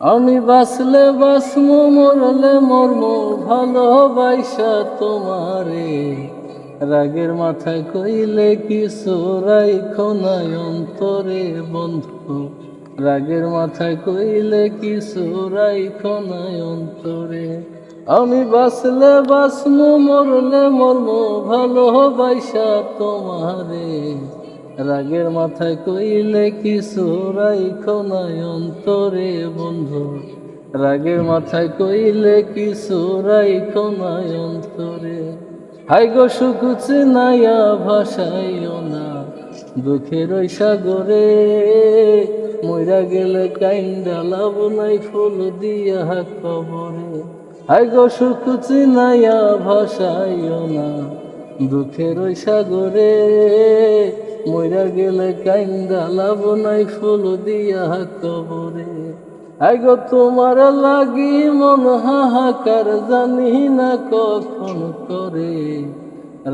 আমি বাসলে বাসমু মরলে মর্ম ভালোবাসা তোমারে। রাগের মাথায় কইলে কি সোরাই খোনায় অন্তরে, বন্ধু। রাগের মাথায় কইলে কি সোরাই খোনায় অন্তরে। আমি বাসলে বাসমু মরলে মর্ম ভালোবাসা তোমারে। রাগের মাথায় কইলে কি সোরাই খোনায় অন্তরে, বন্ধু? রাগের মাথায় কইলে কি সোরাই খোনায় অন্তরে? হাই গো সুকুচি নাইয়া ভাসাইও না দুঃখের ওই সাগরে। মইরা গেলে কাইন্দা লাভ নাই ফুল দিয়া কবরে। হাই গো সুকুচি নাইয়া ভাসাইও না দুঃখের ওই সাগরে। মইরা গেলে কাইন্দা লাভ নাই, ফুল দিয়া কবরে। আগো তোমার লাগি মন হাহাকার, জানি না কখন করে।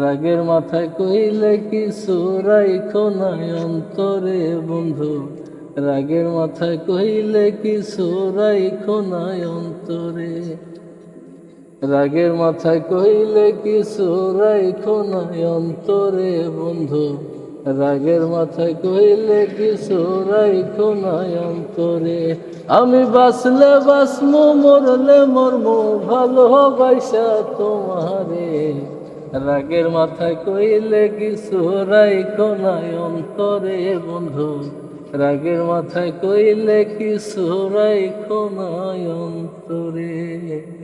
রাগের মাথায় কইলে কি সুরাই খোনায় অন্তরে, বন্ধু। রাগের মাথায় কইলে কি সুরাই খোনায় অন্তরে। রাগের মাথায় কইলে কি সুরাই খোনায় অন্তরে, বন্ধু। রাগের মাথায় কইলে কি সুরাই খোনায় অন্তরে। আমি বাসলে বাসমু মরলে মরমু ভালোবাসা তোমারে। রাগের মাথায় কইলে কি সুরাই খোনায় অন্তরে, বন্ধু। রাগের মাথায় কইলে কি সুরাই খোনায় অন্তরে।